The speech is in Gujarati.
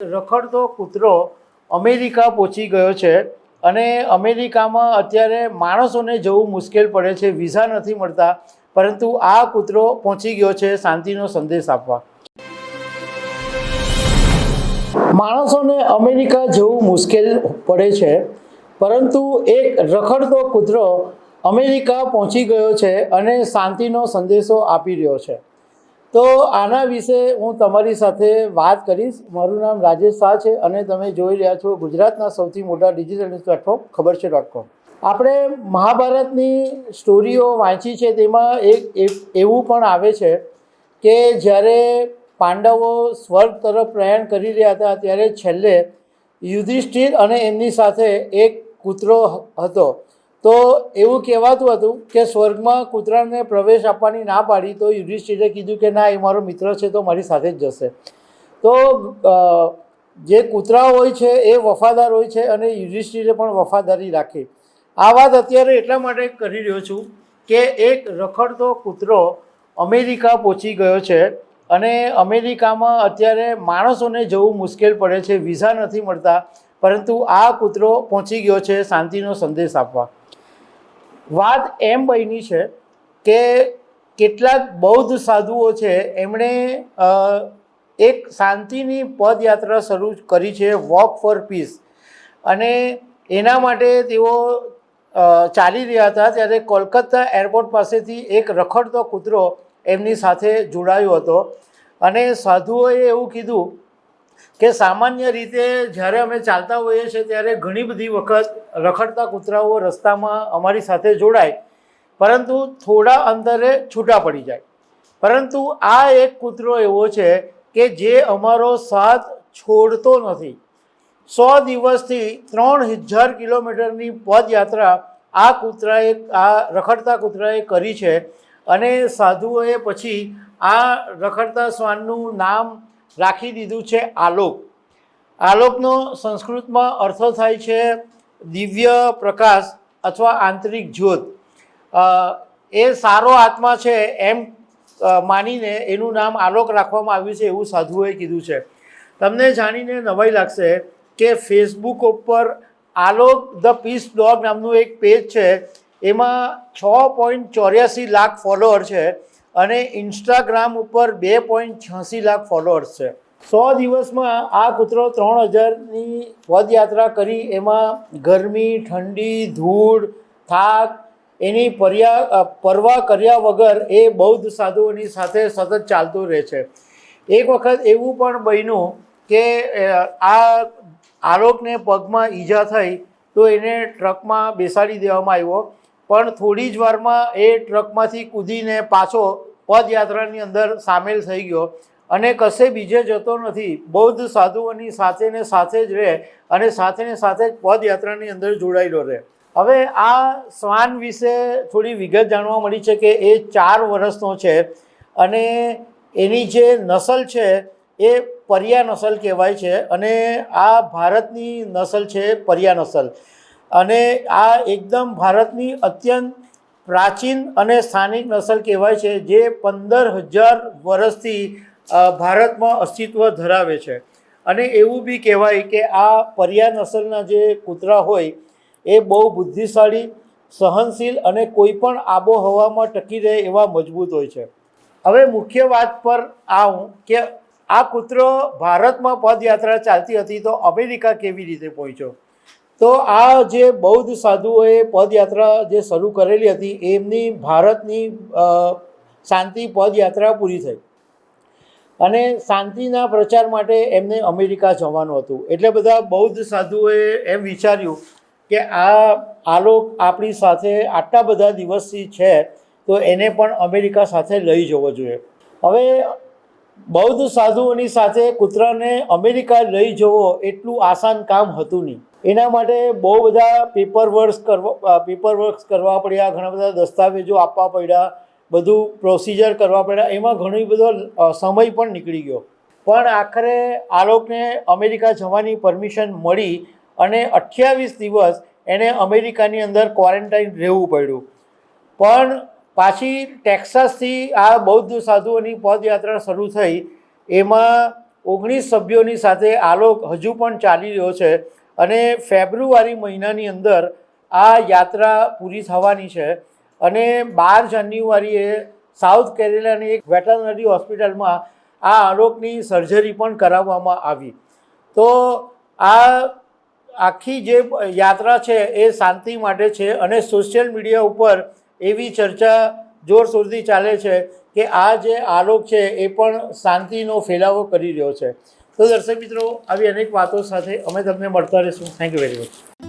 રખડતો કૂતરો અમેરિકા પહોંચી ગયો છે અને અમેરિકામાં અત્યારે માણસોને જવું મુશ્કેલ પડે છે, વિઝા નથી મળતા, પરંતુ આ કૂતરો પહોંચી ગયો છે શાંતિનો સંદેશ આપવા. માણસોને અમેરિકા જવું મુશ્કેલ પડે છે, પરંતુ એક રખડતો કૂતરો અમેરિકા પહોંચી ગયો છે અને શાંતિનો સંદેશો આપી રહ્યો છે. તો આના વિશે હું તમારી સાથે વાત કરીશ. મારું નામ રાજેશ શાહ છે અને તમે જોઈ રહ્યા છો ગુજરાતના સૌથી મોટા ડિજિટલ ન્યૂઝ પ્લેટફોર્મ ખબર છે ડોટ કોમ. આપણે મહાભારતની સ્ટોરીઓ વાંચી છે તેમાં એક એવું પણ આવે છે કે જ્યારે પાંડવો સ્વર્ગ તરફ પ્રયાણ કરી રહ્યા હતા ત્યારે છેલ્લે યુધિષ્ઠિર અને એમની સાથે એક કૂતરો હતો. તો એવું કહેવાતું હતું કે સ્વર્ગમાં કૂતરાને પ્રવેશ આપવાની ના પાડી તો યુધિષ્ઠિરે કીધું કે ના, એ મારો મિત્ર છે તો મારી સાથે જ જશે. તો જે કૂતરા હોય છે એ વફાદાર હોય છે અને યુધિષ્ઠિરે પણ વફાદારી રાખી. આ વાત અત્યારે એટલા માટે કરી રહ્યો છું કે એક રખડતો કૂતરો અમેરિકા પહોંચી ગયો છે અને અમેરિકામાં અત્યારે માણસોને જવું મુશ્કેલ પડે છે, વિઝા નથી મળતા, પરંતુ આ કૂતરો પહોંચી ગયો છે શાંતિનો સંદેશ આપવા. વાત એમ બની છે કે કેટલાક બૌદ્ધ સાધુઓ છે, એમણે એક શાંતિની પદયાત્રા શરૂ કરી છે વોક ફોર પીસ અને એના માટે તેઓ ચાલી રહ્યા હતા ત્યારે કોલકાતા એરપોર્ટ પાસેથી એક રખડતો કૂતરો એમની સાથે જોડાયો હતો. અને સાધુઓએ એવું કીધું કે સામાન્ય રીતે જ્યારે અમે ચાલતા હોઈએ છીએ ત્યારે ઘણી બધી વખત રખડતા કૂતરાઓ રસ્તામાં અમારી સાથે જોડાય, પરંતુ થોડા અંતરે છૂટા પડી જાય. પરંતુ આ એક કૂતરો એવો છે કે જે અમારો સાથ છોડતો નથી. સો દિવસથી ત્રણ હજાર કિલોમીટરની પદયાત્રા આ કૂતરાએ, આ રખડતા કૂતરાએ કરી છે અને સાધુઓએ પછી આ રખડતા શ્વાનનું નામ રાખી દીધું છે આલોક. આલોકનો સંસ્કૃતમાં અર્થ થાય છે દિવ્ય પ્રકાશ અથવા આંતરિક જ્યોત. એ સારો આત્મા છે એમ માનીને એનું નામ આલોક રાખવામાં આવ્યું છે એવું સાધુઓએ કીધું છે. તમને જાણીને નવાઈ લાગશે કે ફેસબુક ઉપર આલોક ધ પીસ ડોગ નામનું એક પેજ છે. એમાં છ પોઈન્ટ ચોર્યાસી લાખ ફોલોઅર છે. અને ઇન્સ્ટાગ્રામ ઉપર બે પોઈન્ટ છ્યાસી લાખ ફોલોઅર્સ છે. સો દિવસમાં આ કૂતરો ત્રણ હજારની પદયાત્રા કરી, એમાં ગરમી, ઠંડી, ધૂળ, થાક, એની પર્યા પરવા કર્યા વગર એ બૌદ્ધ સાધુઓની સાથે સતત ચાલતું રહે છે. એક વખત એવું પણ બન્યું કે આ આલોકને પગમાં ઈજા થઈ તો એને ટ્રકમાં બેસાડી દેવામાં આવ્યો. પણ થોડી જ વારમાં એ ટ્રકમાંથી કૂદીને પાછો પદયાત્રાની અંદર સામેલ થઈ ગયો અને કશે બીજે જતો નથી. બૌદ્ધ સાધુઓની સાથે ને સાથે જ રહે અને સાથે ને સાથે જ પદયાત્રાની અંદર જોડાયેલો રહે. હવે આ શ્વાન વિશે થોડી વિગત જાણવા મળી છે કે એ ચાર વર્ષનો છે અને એની જે નસલ છે એ પરિયા નસલ કહેવાય છે અને આ ભારતની નસલ છે પરિયા નસલ. અને આ એકદમ ભારતની અત્યંત પ્રાચીન અને સ્થાનિક નસલ કહેવાય છે, જે પંદર હજાર વર્ષથી ભારતમાં અસ્તિત્વ ધરાવે છે. અને એવું બી કહેવાય કે આ પરિયા નસલના જે કૂતરા હોય, એ બહુ બુદ્ધિશાળી, સહનશીલ અને કોઈ પણ આબોહવામાં ટકી રહે એવા મજબૂત હોય છે. હવે મુખ્ય વાત પર આવું કે આ કૂતરો ભારતમાં પદયાત્રા ચાલતી હતી તો અમેરિકા કેવી રીતે પહોંચ્યો? તો આ જે બૌદ્ધ સાધુઓએ પદયાત્રા જે શરૂ કરેલી હતી, એમની ભારતની શાંતિ પદયાત્રા પૂરી થઈ. અને શાંતિના પ્રચાર માટે એમને અમેરિકા જવાનું હતું. એટલે બધા બૌદ્ધ સાધુઓએ એમ વિચાર્યું કે આ આલોક આપણી સાથે આટલા બધા દિવસથી છે, તો એને પણ અમેરિકા સાથે લઈ જવો જોઈએ. હવે બૌદ્ધ સાધુઓની સાથે કૂતરાને અમેરિકા લઈ જવો એટલું આસાન કામ હતું નહીં. એના માટે બહુ બધા પેપર વર્ક્સ કરવા પેપર વર્ક્સ કરવા પડ્યા, ઘણા બધા દસ્તાવેજો આપવા પડ્યા, બધું પ્રોસિજર કરવા પડ્યા, એમાં ઘણો બધો સમય પણ નીકળી ગયો. પણ આખરે આલોકને અમેરિકા જવાની પરમિશન મળી અને અઠ્યાવીસ દિવસ એને અમેરિકાની અંદર ક્વોરન્ટાઇન રહેવું પડ્યું. પણ પાછી ટેક્સાસથી આ બૌદ્ધ સાધુઓની પદયાત્રા શરૂ થઈ. એમાં ઓગણીસ સભ્યોની સાથે આલોક હજુ પણ ચાલી રહ્યો છે અને ફેબ્રુઆરી મહિનાની અંદર આ યાત્રા પૂરી થવાની છે અને બાર જાન્યુઆરીએ સાઉથ કેરેલાની એક વેટરનરી હોસ્પિટલમાં આ આલોકની સર્જરી પણ કરાવવામાં આવી. તો આ આખી જે યાત્રા છે એ શાંતિ માટે છે અને સોશિયલ મીડિયા ઉપર એવી ચર્ચા જોરશોરથી ચાલે છે કે આ જે આલોક છે એ પણ શાંતિનો ફેલાવો કરી રહ્યો છે. તો દર્શક મિત્રો, આવી અનેક વાતો સાથે અમે તમને મળતા રહીશું. Thank you very much